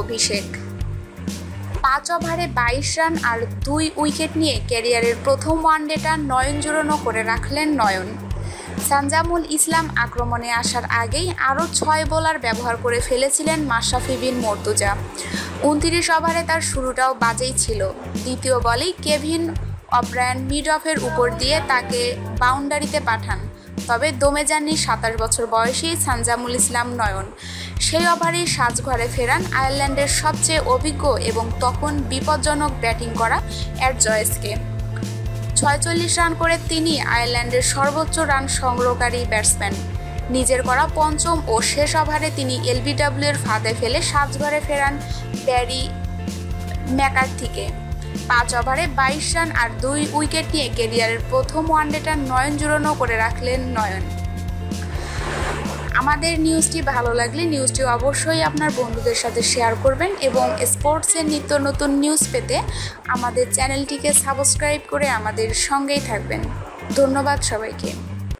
অভিষেক। পাঁচ ওভারে বাইশ রান আর দুই উইকেট নিয়ে ক্যারিয়ারের প্রথম ওয়ানডেটা নয়ন জুড়োনো করে রাখলেন নয়ন। সানজামুল ইসলাম আক্রমণে আসার আগেই আরও ছয় বোলার ব্যবহার করে ফেলেছিলেন মাশরাফি বিন মর্তুজা। উনত্রিশ ওভারে তার শুরুটাও বাজেই ছিল। দ্বিতীয় বলেই কেভিন অব্রায়ান মিড অফের উপর দিয়ে তাকে বাউন্ডারিতে পাঠান। তবে দমে যাননি সাতাশ বছর বয়সী সানজামুল ইসলাম নয়ন। সেই ওভারেই সাজঘরে ফেরান আয়ারল্যান্ডের সবচেয়ে অভিজ্ঞ এবং তখন বিপজ্জনক ব্যাটিং করা অ্যাড জয়েসকে ছয়চল্লিশ রান করে তিনি আয়ারল্যান্ডের সর্বোচ্চ রান সংগ্রহকারী ব্যাটসম্যান। নিজের করা পঞ্চম ও শেষ ওভারে তিনি এলবিডব্লিউ এর ফাঁদে ফেলে সাজঘরে ফেরান ব্যারি ম্যাকার্থিকে। পাঁচ ওভারে বাইশ রান আর দুই উইকেট নিয়ে কেরিয়ারের প্রথম ওয়ানডেটা নয়ন জুড়োনো করে রাখলেন নয়ন। আমাদের নিউজটি ভালো লাগলে নিউজটি অবশ্যই আপনার বন্ধুদের সাথে শেয়ার করবেন এবং স্পোর্টসের নিত্য নতুন নিউজ পেতে আমাদের চ্যানেলটিকে সাবস্ক্রাইব করে আমাদের সঙ্গেই থাকবেন। ধন্যবাদ সবাইকে।